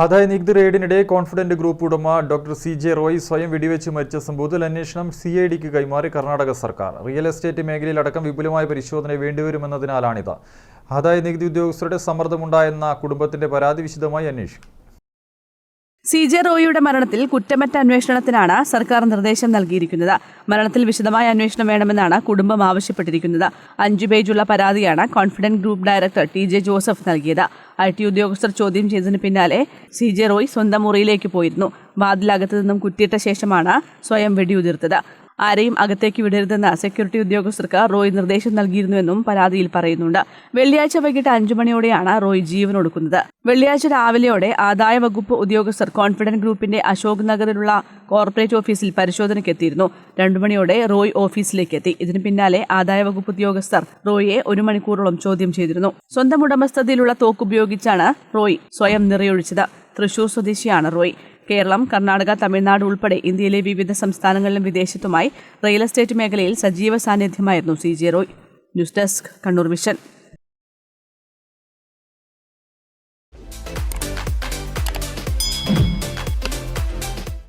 ആദായ നികുതി റെയ്ഡിനിടെ കോൺഫിഡന്റ് ഗ്രൂപ്പ് ഉടമ ഡോക്ടർ സി ജെ റോയ് സ്വയം വെടിവെച്ച് മരിച്ച സംഭവത്തിൽ അന്വേഷണം സി ഐ ഡിക്ക് കൈമാറി കർണാടക സർക്കാർ. റിയൽ എസ്റ്റേറ്റ് മേഖലയിലടക്കം വിപുലമായ പരിശോധന വേണ്ടിവരുമെന്നതിനാലാണിത്. ആദായ നികുതി ഉദ്യോഗസ്ഥരുടെ സമ്മർദ്ദമുണ്ടായെന്ന കുടുംബത്തിന്റെ പരാതി വിശദമായി അന്വേഷിക്കും. സി ജെ റോയിയുടെ മരണത്തിൽ കുറ്റമറ്റ അന്വേഷണത്തിനാണ് സർക്കാർ നിർദ്ദേശം നൽകിയിരിക്കുന്നത്. മരണത്തിൽ വിശദമായ അന്വേഷണം വേണമെന്നാണ് കുടുംബം ആവശ്യപ്പെട്ടിരിക്കുന്നത്. അഞ്ചു പേജുള്ള പരാതിയാണ് confident group director T J Joseph നൽകിയത്. ഐ ടി ഉദ്യോഗസ്ഥർ ചോദ്യം ചെയ്തതിന് പിന്നാലെ സി ജെ റോയ് സ്വന്തം മുറിയിലേക്ക് പോയിരുന്നു. വാതിലകത്തു നിന്നും കുത്തിയിട്ട ശേഷമാണ് സ്വയം വെടിയുതിർത്തത്. ആരെയും അകത്തേക്ക് വിടരുതെന്ന് സെക്യൂരിറ്റി ഉദ്യോഗസ്ഥർക്ക് റോയ് നിർദ്ദേശം നൽകിയിരുന്നുവെന്നും പരാതിയിൽ പറയുന്നുണ്ട്. വെള്ളിയാഴ്ച വൈകിട്ട് അഞ്ചു മണിയോടെയാണ് റോയ് ജീവനൊടുക്കുന്നത് വെള്ളിയാഴ്ച രാവിലെയോടെ ആദായ വകുപ്പ് ഉദ്യോഗസ്ഥർ കോൺഫിഡന്റ് ഗ്രൂപ്പിന്റെ അശോക് നഗറിലുള്ള കോർപ്പറേറ്റ് ഓഫീസിൽ പരിശോധനയ്ക്ക് എത്തിയിരുന്നു. രണ്ടു മണിയോടെ റോയ് ഓഫീസിലേക്ക് എത്തി. ഇതിന് പിന്നാലെ ആദായ വകുപ്പ് ഉദ്യോഗസ്ഥർ റോയിയെ ഒരു മണിക്കൂറോളം ചോദ്യം ചെയ്തിരുന്നു. സ്വന്തം ഉടമസ്ഥതയിലുള്ള തോക്കുപയോഗിച്ചാണ് റോയ് സ്വയം നിറയൊഴിച്ചത്. തൃശൂർ സ്വദേശിയാണ് റോയ്. കേരളം കർണാടക തമിഴ്നാട് ഉൾപ്പെടെ ഇന്ത്യയിലെ വിവിധ സംസ്ഥാനങ്ങളിലും വിദേശത്തുമായി റിയൽ എസ്റ്റേറ്റ് മേഖലയിൽ സജീവ സാന്നിധ്യമായിരുന്നു C J Roy. News desk Kannur vision.